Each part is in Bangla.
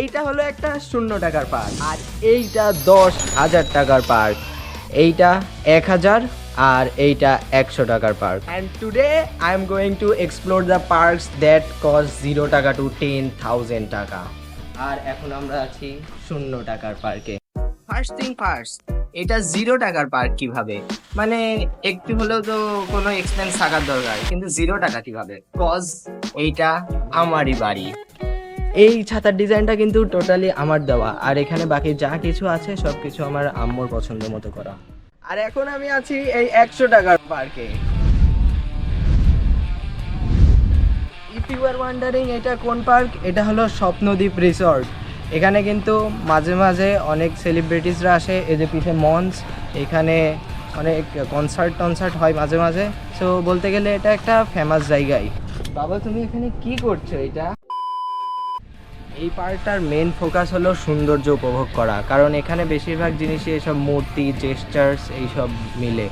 এইটা হলো একটা শূন্য টাকার পার্ক আর এইটা দশ হাজার টাকার পার্ক এইটা এক হাজার আর এইটা একশো টাকার park and today I am going to explore the parks that cost zero taka to ten thousand taka. আর এখন আমরা আছি শূন্য টাকার পার্কে। ফার্স্ট থিং ফার্স্ট এটা জিরো টাকার পার্ক কীভাবে? মানে একটু হলেও তো কোনো এক্সপেন্স থাকার দরকার, কিন্তু জিরো টাকা কীভাবে? কজ এইটা আমারই বাড়ি। এই ছাতার ডিজাইনটা কিন্তু টোটালি আমার দেওয়া। আর এখানে বাকি যা কিছু আছে সব কিছু আমার আম্মুর পছন্দ মতো করা। আর এখন আমি আছি এই একশো টাকার পার্কে ইফ ইউ আর ওয়ান্ডারিং এটা কোন পার্ক এটা হলো স্বপ্নদ্বীপ রিসর্ট এখানে কিন্তু মাঝে মাঝে অনেক সেলিব্রিটিসরা আসে, এই যে পিঠে মঞ্চ, এখানে অনেক কনসার্ট টনসার্ট হয় মাঝে মাঝে। সো বলতে গেলে এটা একটা ফেমাস জায়গায়। বাবা, তুমি এখানে কি করছ এটা? এই পার্কটার মেন ফোকাস হলো সৌন্দর্য উপভোগ করা, কারণ এখানে বেশিরভাগ জিনিসই এসব মূর্তি জেস্টার্স এইসব মিলে।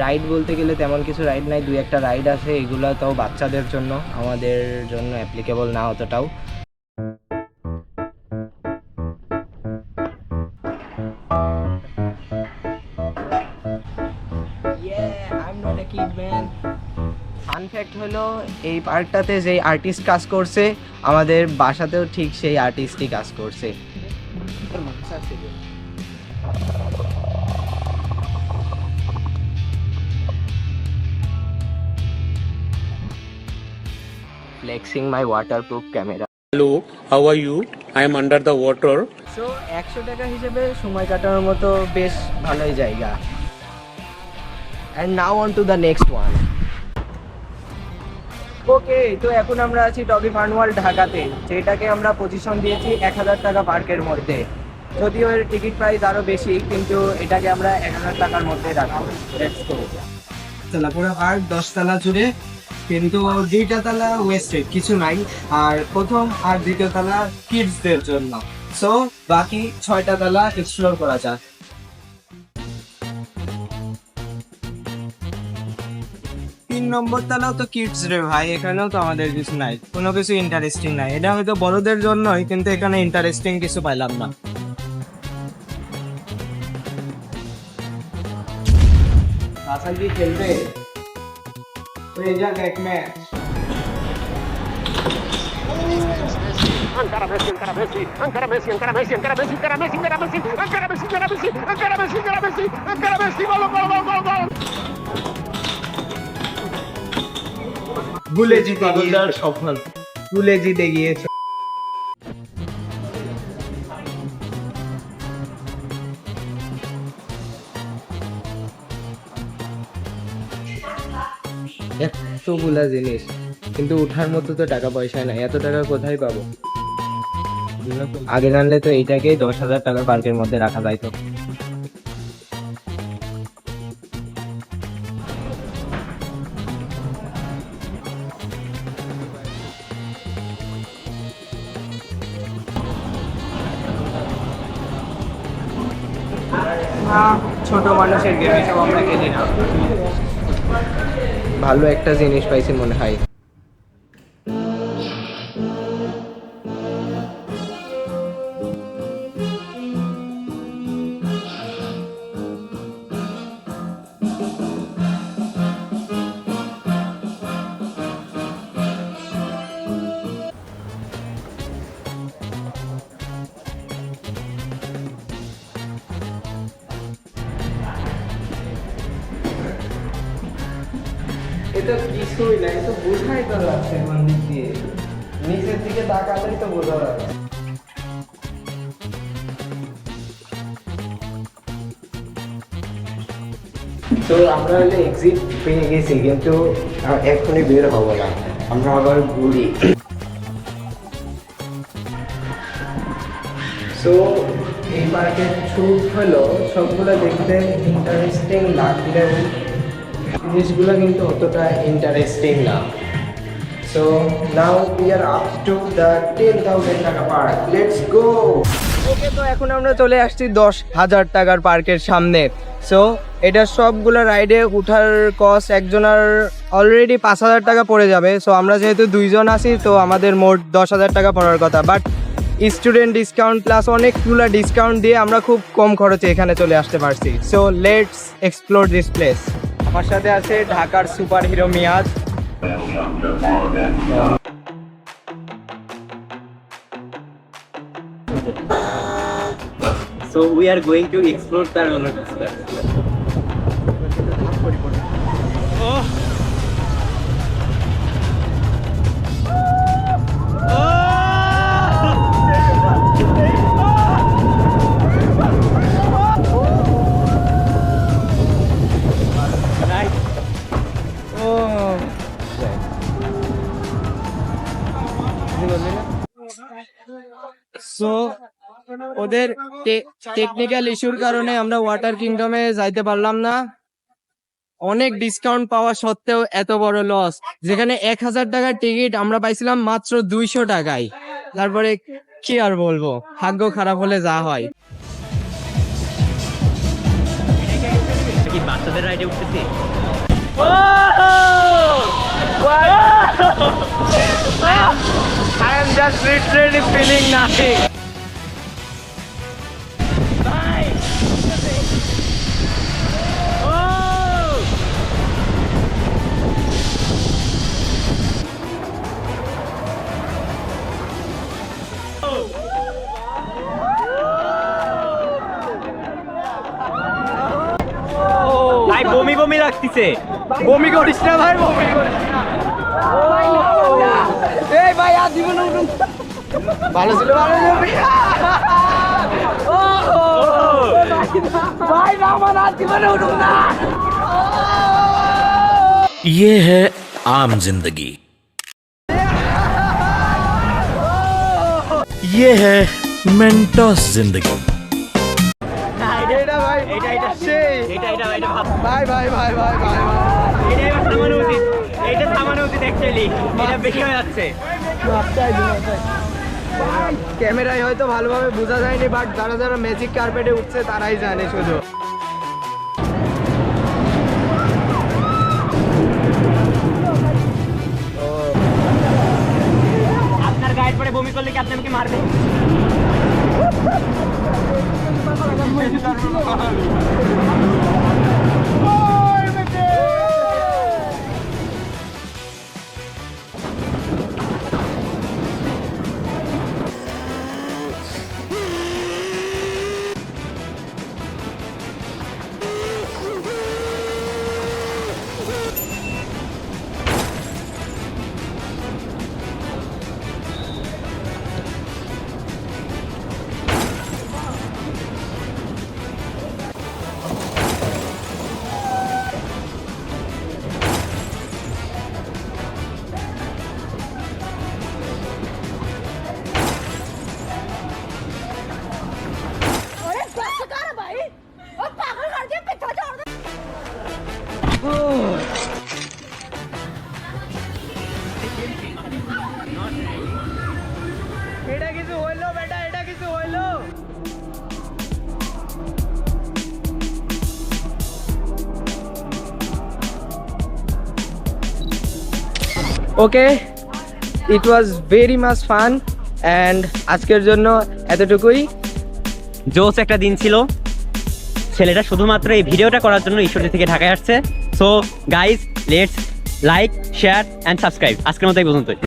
রাইড বলতে গেলে তেমন কিছু রাইড নাই, দুই একটা রাইড আছে, এগুলো তাও বাচ্চাদের জন্য, আমাদের জন্য অ্যাপ্লিকেবল না অতটাও। ফান ফ্যাক্ট হলো এই পার্কটাতে যেই আর্টিস্ট কাজ করছে আমাদের বাসাতেও ঠিক সেই আর্টিস্টই কাজ করছে flexing my waterproof camera Hello, how are you? I am under the water. So একশো টাকা হিসেবে সময় কাটানোর মতো বেশ ভালোই জায়গা and now on to the next one okay, তো এখন আমরা আছি টগি ফার্নওয়াল ঢাকাতে, যেটাকে আমরা পজিশন দিয়েছি এক হাজার টাকা পার্কের মধ্যে। যদিও এর টিকিট প্রাইস আরও বেশি, কিন্তু এটাকে আমরা এক হাজার টাকার মধ্যে রাখব। পুরো পার্ক দশতলা জুড়ে, কিন্তু দুইটা তালা ওয়েস্টেড কিছু নাই। আর প্রথম আর দ্বিতীয় তালা কিডসদের জন্য। সো বাকি ছয়টা তালা এক্সপ্লোর করা যাক। নম্বর তালাও তো কিডস রে ভাই এখানেও তো আমাদের কিছু নাই কোনো কিছু ইন্টারেস্টিং নাই এটা হয়তো বড়দের জন্যই কিন্তু এখানে ইন্টারেস্টিং কিছু পাইলাম না খেলবে ভুলে জিতে গিয়েছে। সফল ভুলে জিতে গিয়েছে। এতগুলা জিনিস কিন্তু উঠার মতো তো টাকা পয়সা নাই। এত টাকা কোথায় পাবো? আগে জানলে তো এইটাকে দশ হাজার টাকা পার্কের মধ্যে রাখা যাইতো। ছোট মানুষের গেম আমরা খেলি না। ভালো একটা জিনিস পাইছি মনে হয়। এটা কিছুই না এটা বোঝাই তো যাচ্ছে মন্দির দিয়ে নিচের দিকে তাকালেই তো বোঝা যাচ্ছে। তো আমরা হলে এক্সিট পেয়ে গেছি কিন্তু এখনই বের হব না। আমরা আবার ঘুরি। সো এই পার্কের ছুট হলো সবগুলো দেখতে ইন্টারেস্টিং লাগলেও জিনিসগুলো কিন্তু অতটা ইন্টারেস্টিং না। So now we are up to the ten thousand taka park let's go okay তো এখন আমরা চলে আসছি দশ হাজার টাকার পার্কের সামনে। সো এটা সবগুলো রাইডে উঠার কস্ট একজনের অলরেডি পাঁচ হাজার টাকা পড়ে যাবে। সো আমরা যেহেতু দুইজন আছি, তো আমাদের মোট দশ হাজার টাকা পড়ার কথা। বাট স্টুডেন্ট ডিসকাউন্ট প্লাস অনেকগুলো ডিসকাউন্ট দিয়ে আমরা খুব কম খরচে এখানে চলে আসতে পারছি। So let's explore this place আমার সাথে আছে ঢাকার super hero Miyaz so we are going to explore তার অনেক সো ওদের টেকনিক্যাল ইস্যুর কারণে আমরা ওয়াটার কিংডমে যাইতে পারলাম না। অনেক ডিসকাউন্ট পাওয়া সত্ত্বেও এত বড় লস যেখানে এক হাজার টাকার টিকিট আমরা পাইছিলাম মাত্র দুইশো টাকায়। তারপরে কি আর বলব? ভাগ্য খারাপ হলে যা হয়। বাচ্চাদের রাইডে উঠতেছি? Just literally feeling nothing. ভাই বমি বমি লাগতেছে বমি করিস না ভাই বমি করিস না এই ভাই আর দিব না উঠুন ভালো ছিল ভালো ছিল ভাই না আমার আর দিব না উঠুন না ये है आम जिंदगी ये है मेंटोस जिंदगी এটা ভাই এটা এটা সেই এটা এটা এটা ভাব ভাই ভাই ভাই ভাই ভাই ভাই এটা এবার থামানো উচিত এটা থামানো উচিত অ্যাকচুয়ালি এটা বেশি হয়ে যাচ্ছে ক্যামেরায় হয়তো ভালোভাবে বোঝা যায়নি বাট যারা যারা ম্যাজিক কার্পেটে উঠছে তারাই জানে শুধু। আপনার গাইড পরে বমি করলে কি আপনি আমাকে মারবে okay it was very much fun and আজকের জন্য এতটুকুই। জোস একটা দিন ছিল। ছেলেটা শুধুমাত্র এই ভিডিওটা করার জন্য ঈশ্বরদী থেকে ঢাকায় আসছে। So guys let's like share and subscribe আজকের মতো এই পর্যন্তই।